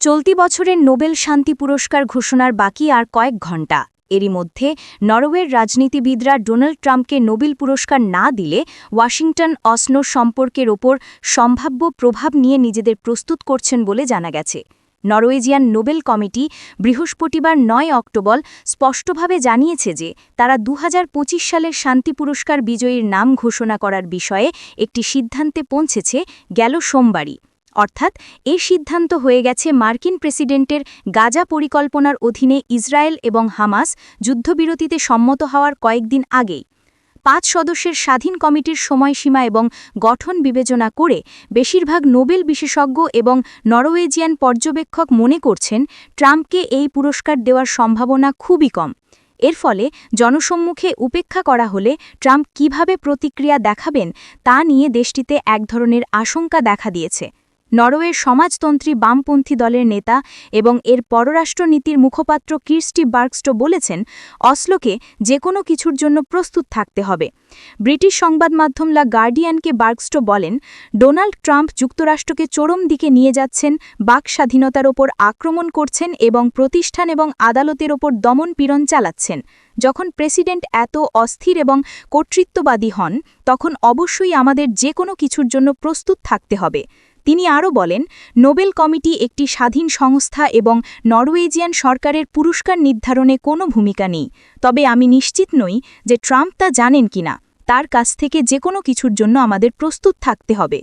চলতি বছরের নোবেল শান্তি পুরস্কার ঘোষণার বাকি আর কয়েক ঘণ্টা। এরই মধ্যে নরওয়ের রাজনীতিবিদরা ডোনাল্ড ট্রাম্পকে নোবেল পুরস্কার না দিলে ওয়াশিংটন অসনো সম্পর্কের ওপর সম্ভাব্য প্রভাব নিয়ে নিজেদের প্রস্তুত করছেন বলে জানা গেছে। নরওয়েজিয়ান নোবেল কমিটি বৃহস্পতিবার নয় অক্টোবর স্পষ্টভাবে জানিয়েছে যে তারা দু হাজার পঁচিশ সালের শান্তি পুরস্কার বিজয়ীর নাম ঘোষণা করার বিষয়ে একটি সিদ্ধান্তে পৌঁছেছে গেল সোমবারই। অর্থাৎ এ সিদ্ধান্ত হয়ে গেছে মার্কিন প্রেসিডেন্টের গাজা পরিকল্পনার অধীনে ইসরায়েল এবং হামাস যুদ্ধবিরতিতে সম্মত হওয়ার কয়েকদিন আগেই। পাঁচ সদস্যের স্বাধীন কমিটির সময়সীমা এবং গঠন বিবেচনা করে বেশিরভাগ নোবেল বিশেষজ্ঞ এবং নরওয়েজিয়ান পর্যবেক্ষক মনে করছেন, ট্রাম্পকে এই পুরস্কার দেওয়ার সম্ভাবনা খুবই কম। এর ফলে জনসম্মুখে উপেক্ষা করা হলে ট্রাম্প কীভাবে প্রতিক্রিয়া দেখাবেন তা নিয়ে দেশটিতে এক ধরনের আশঙ্কা দেখা দিয়েছে। নরওয়ের সমাজতন্ত্রী বামপন্থী দলের নেতা এবং এর পররাষ্ট্রনীতির মুখপাত্র কির্স্টি বার্কস্টো বলেছেন, অসলোকে যে কোনো কিছুর জন্য প্রস্তুত থাকতে হবে। ব্রিটিশ সংবাদ মাধ্যম লা গার্ডিয়ানকে বার্কস্টো বলেন, ডোনাল্ড ট্রাম্প যুক্তরাষ্ট্রকে চরম দিকে নিয়ে যাচ্ছেন, বাক স্বাধীনতার ওপর আক্রমণ করছেন এবং প্রতিষ্ঠান এবং আদালতের ওপর দমন পীড়ন চালাচ্ছেন। যখন প্রেসিডেন্ট এত অস্থির এবং কর্তৃত্ববাদী হন, তখন অবশ্যই আমাদের যে কোনো কিছুর জন্য প্রস্তুত থাকতে হবে। তিনি আরও বলেন, নোবেল কমিটি একটি স্বাধীন সংস্থা এবং নরওয়েজিয়ান সরকারের পুরস্কার নির্ধারণে কোনো ভূমিকা নেই। তবে আমি নিশ্চিত নই যে ট্রাম্প তা জানেন কিনা তার কাছ থেকে যে কোনো কিছুর জন্য আমাদের প্রস্তুত থাকতে হবে।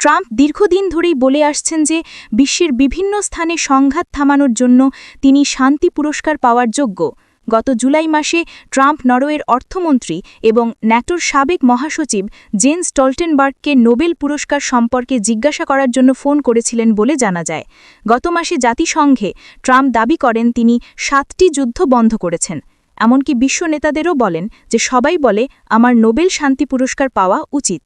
ট্রাম্প দীর্ঘদিন ধরেই বলে আসছেন যে, বিশ্বের বিভিন্ন স্থানে সংঘাত থামানোর জন্য তিনি শান্তি পুরস্কার পাওয়ার যোগ্য। গত জুলাই মাসে ট্রাম্প নরওয়ের অর্থমন্ত্রী এবং ন্যাটোর সাবেক মহাসচিব জেন স্টলটেনবার্গকে নোবেল পুরস্কার সম্পর্কে জিজ্ঞাসা করার জন্য ফোন করেছিলেন বলে জানা যায়। গত মাসে জাতিসংঘে ট্রাম্প দাবি করেন তিনি সাতটি যুদ্ধ বন্ধ করেছেন। এমনকি বিশ্ব নেতাদেরও বলেন যে সবাই বলে, আমার নোবেল শান্তি পুরস্কার পাওয়া উচিত।